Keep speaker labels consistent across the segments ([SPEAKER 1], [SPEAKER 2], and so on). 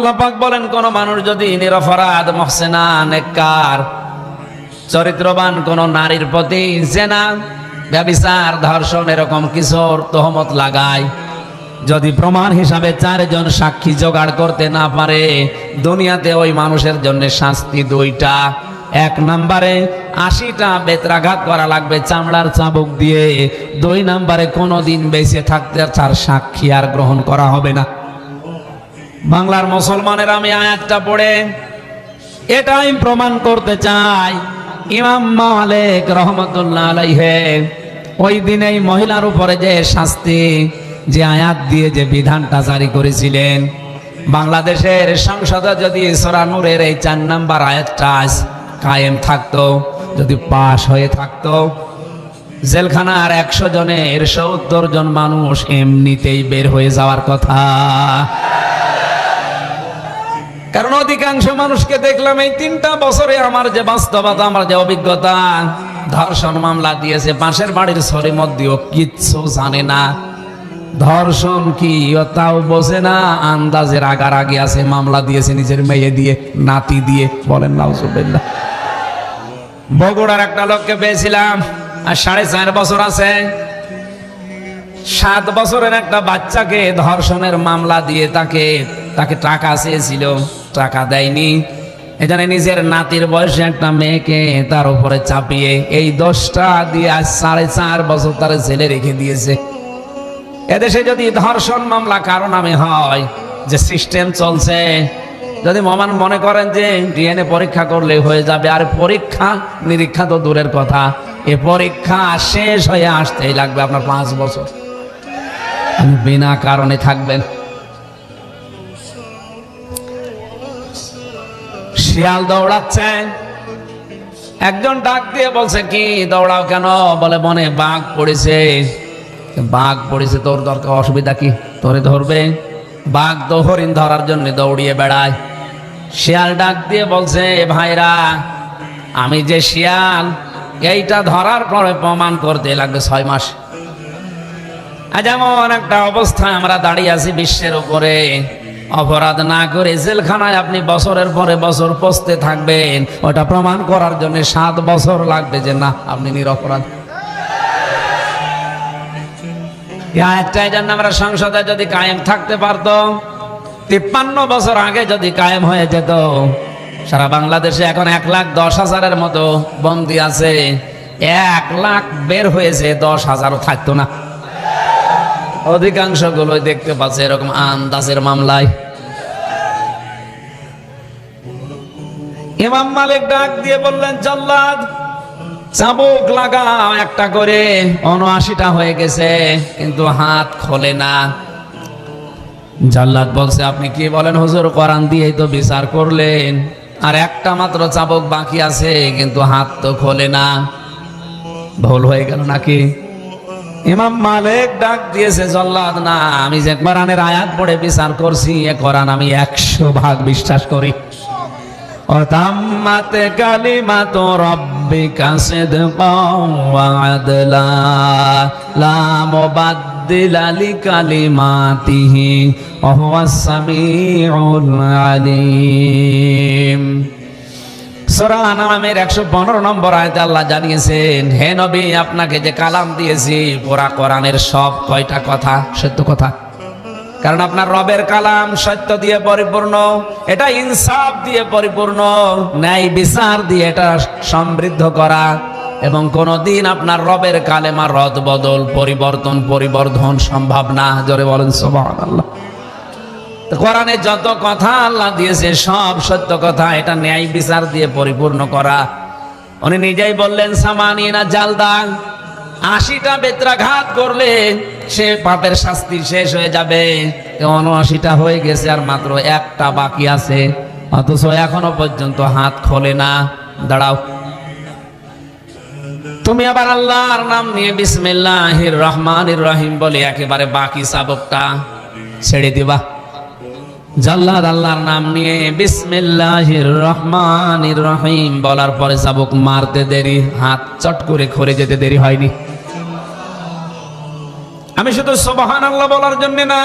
[SPEAKER 1] আল্লাহ পাক বলেন, কোন মানুষ যদি নিরপরাধ, মহসেনা, নেককার, চরিত্রবান কোন নারীর প্রতি জেনা, ব্যবিচার, ধর্ষণ এরকম কিশোর তহমত লাগায়, যদি প্রমাণ হিসাবে চারজন সাক্ষী জোগাড় করতে না পারে, দুনিয়াতে ওই মানুষের জন্য শাস্তি দুইটা। এক নম্বরে আশিটা বেত্রাঘাত করা লাগবে চামড়ার চাবুক দিয়ে, দুই নম্বরে কোনোদিন বেঁচে থাকতে তার সাক্ষী আর গ্রহণ করা হবে না। বাংলার মুসলমানের আমি আয়াতটা পড়ে, এটাই প্রমাণ করতে চাই। ইমাম মালিক রহমতুল্লাহ আলাইহে, ওই দিন এই মহিলার উপরে যে শাস্তি, যে আয়াত দিয়ে যে বিধানটা জারি করেছিলেন, বাংলাদেশের সংসদে যদি সরানুরের এই চার নাম্বার আয়াতটা কায়েম থাকতো, যদি পাশ হয়ে থাকতো, জেলখানার একশো জনের সত্তর জন মানুষ এমনিতেই বের হয়ে যাওয়ার কথা। কারণ অধিকাংশ মানুষকে দেখলাম এই তিনটা বছরে আমার যে বাস্তবতা, আমার যে অভিজ্ঞতা, ধর্ষণ মামলা দিয়েছে, পাশের বাড়ির সরি মধ্যেও কিচ্ছু জানে না। ধর্ষণ কি তাও বোঝে না আন্দাজের আগার আগে আছে, মামলা দিয়েছে নিজের মেয়ে দিয়ে, নাতি দিয়ে, বলেন নাউজুবিল্লাহ। বগুড়ার একটা লোককে পেয়েছিলাম, আর সাড়ে চার বছর আছে। সাত বছরের একটা বাচ্চাকে ধর্ষণের মামলা দিয়ে তাকে তাকে টাকা চেয়েছিল। টাকা দেয়নি। এখানে নিজের নাতির বয়সে একটা মেয়েকে তার উপরে চাপিয়ে এই দশটা দিয়ে আজ সাড়ে চার বছর তার ছেলে রেখে দিয়েছে। এদেশে যদি ধর্ষণ মামলা কারণ আমি হয়, যে সিস্টেম চলছে, যদি মমান মনে করেন যে ডিএনএ পরীক্ষা করলে হয়ে যাবে, আর পরীক্ষা নিরীক্ষা তো দূরের কথা, এ পরীক্ষা শেষ হয়ে আসতেই লাগবে আপনার পাঁচ বছর। বিনা কারণে থাকবেন। শিয়াল দৌড়াচ্ছে একজন ডাক দিয়ে বলছে, কি দৌড়াও কেন? বলে, মনে বাঘ পড়েছে। বাঘ পড়েছে, তোর দরকার অসুবিধা কি? তোরে ধরবে? বাঘ তো হরিণ ধরার জন্য দৌড়িয়ে বেড়ায়। শিয়াল ডাক দিয়ে বলছে ভাইরা, আমি যে শিয়াল, এইটা ধরার পরে প্রমাণ করতে লাগবে ছয় মাস। যেমন একটা অবস্থায় আমরা দাঁড়িয়ে আছি বিশ্বের উপরে। অপরাধ না করে জেলখানায় আপনি বছরের পরে বছর পচতে থাকবেন, ওটা প্রমাণ করার জন্য সাত বছর লাগবে যে না, আপনি নিরপরাধ। আমরা সংসদে যদি কায়েম থাকতে পারতো, তিপ্পান্ন বছর আগে যদি কায়েম হয়ে যেত, সারা বাংলাদেশে এখন এক লাখ দশ হাজারের মতো বন্দি আছে, এক লাখ বের হয়েছে, দশ হাজারও থাকতো না। অধিকাংশ গুলোই দেখতে পাচ্ছে এরকম আন্দাজের মামলায়। ইমাম মালিক ডাক দিয়ে বললেন, জল্লাদ, চাবুক লাগাও একটা করে। উনআশিটা হয়ে গেছে, কিন্তু হাত খোলে না। জাল্লাদ বলছে, আপনি কি বলেন হুজুর, কোরআন দিয়েই তো বিচার করলেন। আর একটা মাত্র চাবুক বাকি আছে, কিন্তু হাত তো খোলে না। ভুল হয়ে গেল নাকি? ইমাম মালিক ডাক দিয়েছে, জল্লাদ না, আমি যে কোরআনের আয়াত পড়ে বিচার করছি, এ কোরআন আমি একশো ভাগ বিশ্বাস করি। অতাম্মাতে কালিমাত রব্বিকা সিদকা ওয়া আদলা, লা মুবাদ্দিলা লিকালিমাতিহি ওয়া হুয়াস সামিউল আলিম। সূরা একশো পনেরো নম্বর আয়তে আল্লাহ জানিয়েছেন, হে নবী, আপনাকে যে কালাম দিয়েছি কোরআনের সব কয়টা কথা? সত্য কথা। কারণ আপনার রবের কালাম সত্য দিয়ে পরিপূর্ণ, এটা ইনসাফ দিয়ে পরিপূর্ণ, ন্যায় বিচার দিয়ে এটা সমৃদ্ধ করা, এবং কোনদিন আপনার রবের কালেমা রদ বদল পরিবর্তন, পরিবর্ধন সম্ভব না। জোরে বলেন, সুবহানাল্লাহ। কোরআনে যত কথা আল্লাহ দিয়েছে, সব সত্য কথা, এটা ন্যায় বিচার দিয়ে পরিপূর্ণ করা। উনি নিজেই বললেন, সামানিনা জালদাং আশিটা বেত্রাঘাত করলে সে পাপের শাস্তি শেষ হয়ে যাবে। উনআশিটা হয়ে গেছে আর মাত্র একটা বাকি আছে। অথচ এখনও পর্যন্ত হাত খোলে না। দাঁড়াও। তুমি আবার আল্লাহর নাম নিয়ে বিসমিল্লাহির রহমানির রহিম বলে একেবারে বাকি সাবকটা ছেড়ে দিবা। জাল্লাদ আল্লাহর নাম নিয়ে বিসমিল্লাহির রহমানির রহিম বলার পরে চাবুক মারতে দেরি, হাত চট করে খরে যেতে দেরি হয়নি। আমি শুধু সুবহান আল্লাহ বলার জন্য না,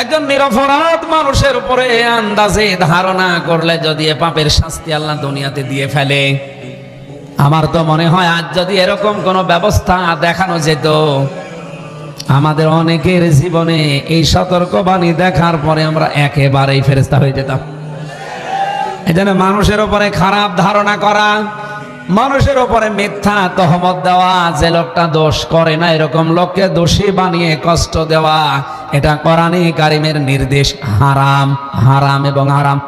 [SPEAKER 1] একজন নিরপরাধ মানুষের উপরে আন্দাজে ধারণা করলে যদি এ পাপের শাস্তি আল্লাহ দুনিয়াতে দিয়ে ফেলে, আমার তো মনে হয় আজ যদি এরকম কোন ব্যবস্থা দেখানো যেত আমাদের অনেকের জীবনে এই সতর্কবাণী দেখার পরে আমরা একেবারেই ফেরেস্তা হয়ে যেতাম। এই জন্য মানুষের উপরে খারাপ ধারণা করা, মানুষের উপরে মিথ্যা তহমত দেওয়া, যে লোকটা দোষ করে না, এরকম লোককে দোষী বানিয়ে কষ্ট দেওয়া, এটা কোরআনে কারিমের নির্দেশ, হারাম হারাম এবং হারাম।